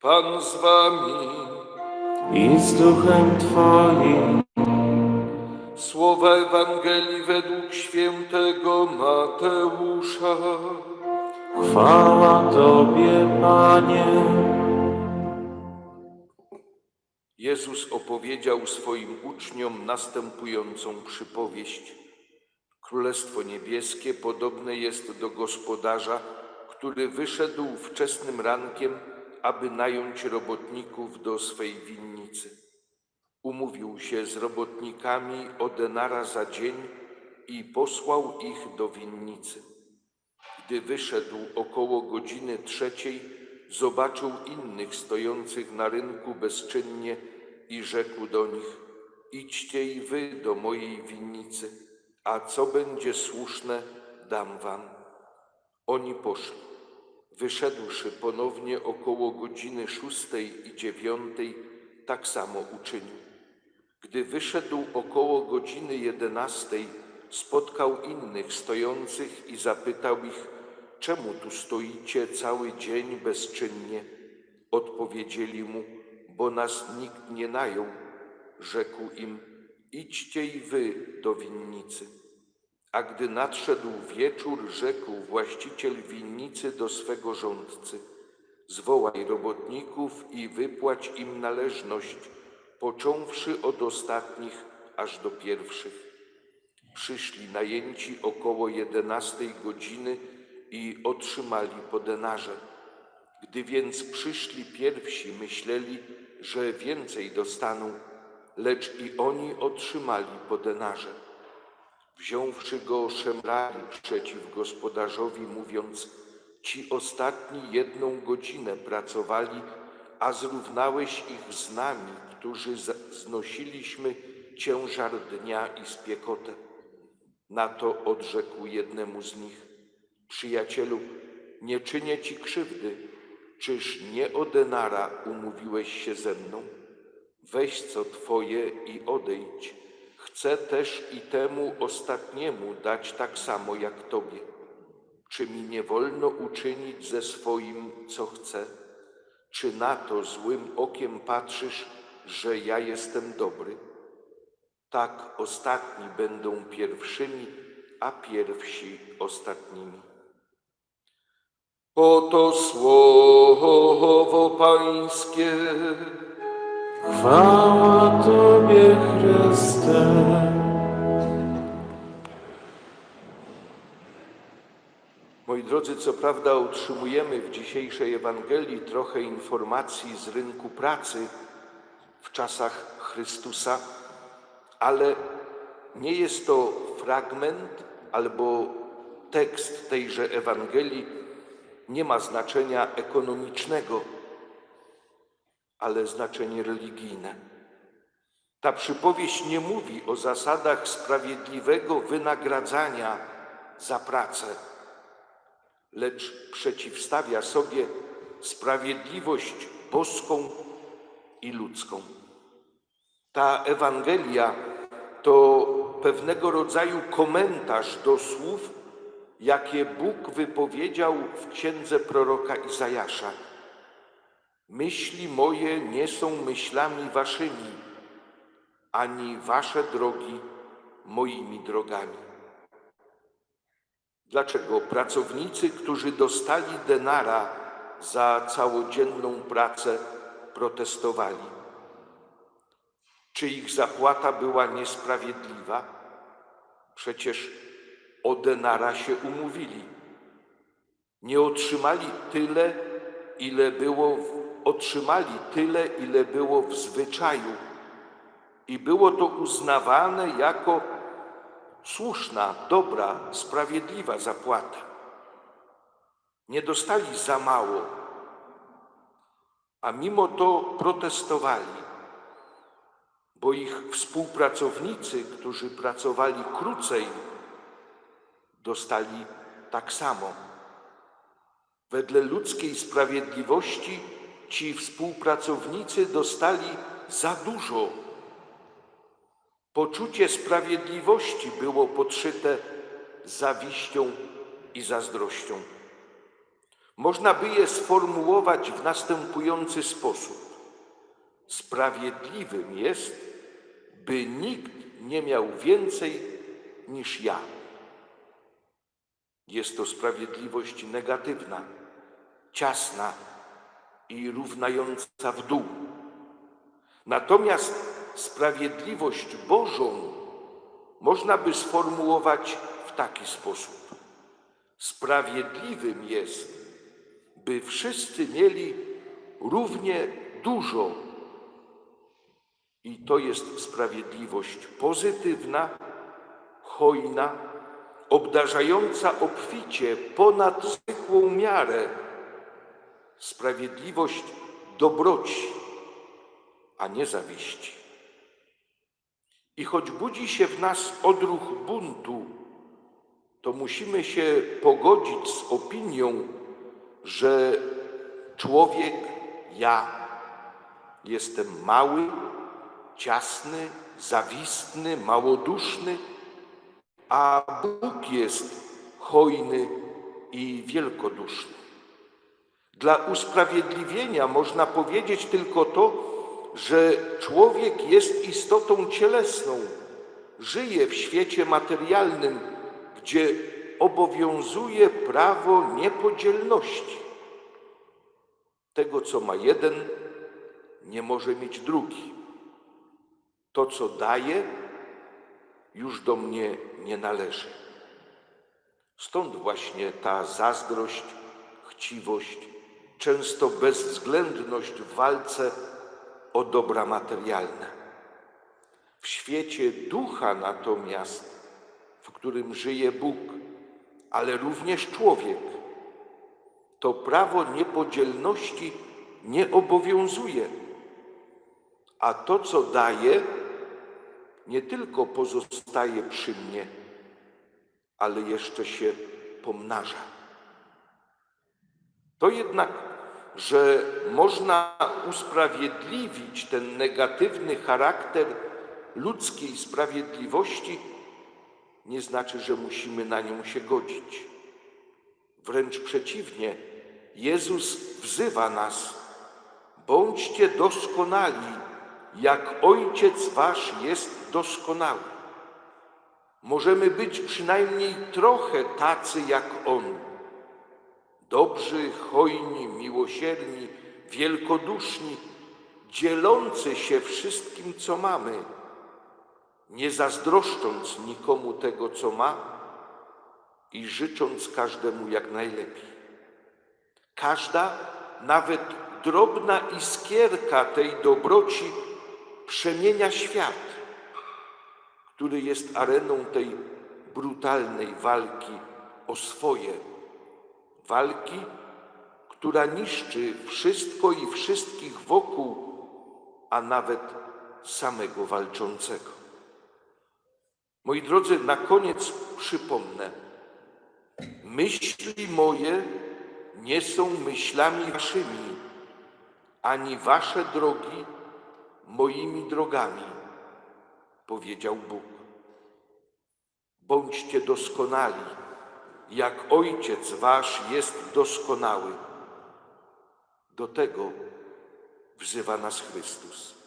Pan z wami. i z duchem Twoim. Słowa Ewangelii według świętego Mateusza. Chwała Tobie, Panie. Jezus opowiedział swoim uczniom następującą przypowieść. Królestwo niebieskie podobne jest do gospodarza, który wyszedł wczesnym rankiem, aby nająć robotników do swej winnicy. Umówił się z robotnikami o denara za dzień i posłał ich do winnicy. Gdy wyszedł około godziny trzeciej, zobaczył innych stojących na rynku bezczynnie i rzekł do nich: Idźcie i wy do mojej winnicy, a co będzie słuszne, dam wam. Oni poszli. Wyszedłszy ponownie około godziny szóstej i dziewiątej, tak samo uczynił. Gdy wyszedł około godziny jedenastej, spotkał innych stojących i zapytał ich, czemu tu stoicie cały dzień bezczynnie? Odpowiedzieli mu, bo nas nikt nie najął. Rzekł im, idźcie i wy do winnicy. A gdy nadszedł wieczór, rzekł właściciel winnicy do swego rządcy: Zwołaj robotników i wypłać im należność, począwszy od ostatnich aż do pierwszych. Przyszli najęci około jedenastej godziny i otrzymali po denarze. Gdy więc przyszli pierwsi, myśleli, że więcej dostaną, lecz i oni otrzymali po denarze. Wziąwszy go, szemrali przeciw gospodarzowi, mówiąc: Ci ostatni jedną godzinę pracowali, a zrównałeś ich z nami, którzy znosiliśmy ciężar dnia i spiekotę. Na to odrzekł jednemu z nich: Przyjacielu, nie czynię ci krzywdy, czyż nie o denara umówiłeś się ze mną? Weź co twoje i odejdź. Chcę też i temu ostatniemu dać tak samo jak tobie. Czy mi nie wolno uczynić ze swoim, co chcę? Czy na to złym okiem patrzysz, że ja jestem dobry? Tak ostatni będą pierwszymi, a pierwsi ostatnimi. Oto słowo Pańskie. Chwała Tobie, Chryste. Moi drodzy, co prawda otrzymujemy w dzisiejszej Ewangelii trochę informacji z rynku pracy w czasach Chrystusa, ale nie jest to fragment albo tekst tejże Ewangelii, nie ma znaczenia ekonomicznego, ale znaczenie religijne. Ta przypowieść nie mówi o zasadach sprawiedliwego wynagradzania za pracę lecz przeciwstawia sobie sprawiedliwość boską i ludzką. Ta Ewangelia to pewnego rodzaju komentarz do słów, jakie Bóg wypowiedział w księdze proroka Izajasza. Myśli moje nie są myślami waszymi, ani wasze drogi moimi drogami. Dlaczego pracownicy, którzy dostali denara za całodzienną pracę, protestowali? Czy ich zapłata była niesprawiedliwa? Przecież o denara się umówili. Nie otrzymali tyle, ile było, otrzymali tyle, ile było w zwyczaju. I było to uznawane jako słuszna, dobra, sprawiedliwa zapłata. Nie dostali za mało, a mimo to protestowali, bo ich współpracownicy, którzy pracowali krócej, dostali tak samo. Wedle ludzkiej sprawiedliwości ci współpracownicy dostali za dużo. Poczucie sprawiedliwości było podszyte zawiścią i zazdrością. Można by je sformułować w następujący sposób. Sprawiedliwym jest, by nikt nie miał więcej niż ja. Jest to sprawiedliwość negatywna, ciasna i równająca w dół. Natomiast sprawiedliwość Bożą można by sformułować w taki sposób. Sprawiedliwym jest, by wszyscy mieli równie dużo. I to jest sprawiedliwość pozytywna, hojna, obdarzająca obficie ponad zwykłą miarę. Sprawiedliwość dobroci, a nie zawiści. I choć budzi się w nas odruch buntu, to musimy się pogodzić z opinią, że człowiek, ja, jestem mały, ciasny, zawistny, małoduszny, a Bóg jest hojny i wielkoduszny. Dla usprawiedliwienia można powiedzieć tylko to, że człowiek jest istotą cielesną, żyje w świecie materialnym, gdzie obowiązuje prawo niepodzielności. Tego, co ma jeden, nie może mieć drugi. To, co daje, już do mnie nie należy. Stąd właśnie ta zazdrość, chciwość, często bezwzględność w walce o dobra materialne. W świecie ducha natomiast, w którym żyje Bóg, ale również człowiek, to prawo niepodzielności nie obowiązuje, a to, co daje, nie tylko pozostaje przy mnie, ale jeszcze się pomnaża. To jednak, że można usprawiedliwić ten negatywny charakter ludzkiej sprawiedliwości, nie znaczy, że musimy na nią się godzić. Wręcz przeciwnie, Jezus wzywa nas: bądźcie doskonali, jak Ojciec Wasz jest doskonały. Możemy być przynajmniej trochę tacy jak On. Dobrzy, hojni, miłosierni, wielkoduszni, dzielący się wszystkim, co mamy, nie zazdroszcząc nikomu tego, co ma i życząc każdemu jak najlepiej. Każda, nawet drobna iskierka tej dobroci przemienia świat, który jest areną tej brutalnej walki o swoje, walki, która niszczy wszystko i wszystkich wokół, a nawet samego walczącego. Moi drodzy, na koniec przypomnę, myśli moje nie są myślami waszymi, ani wasze drogi moimi drogami, powiedział Bóg. Bądźcie doskonali, jak Ojciec Wasz jest doskonały. Do tego wzywa nas Chrystus.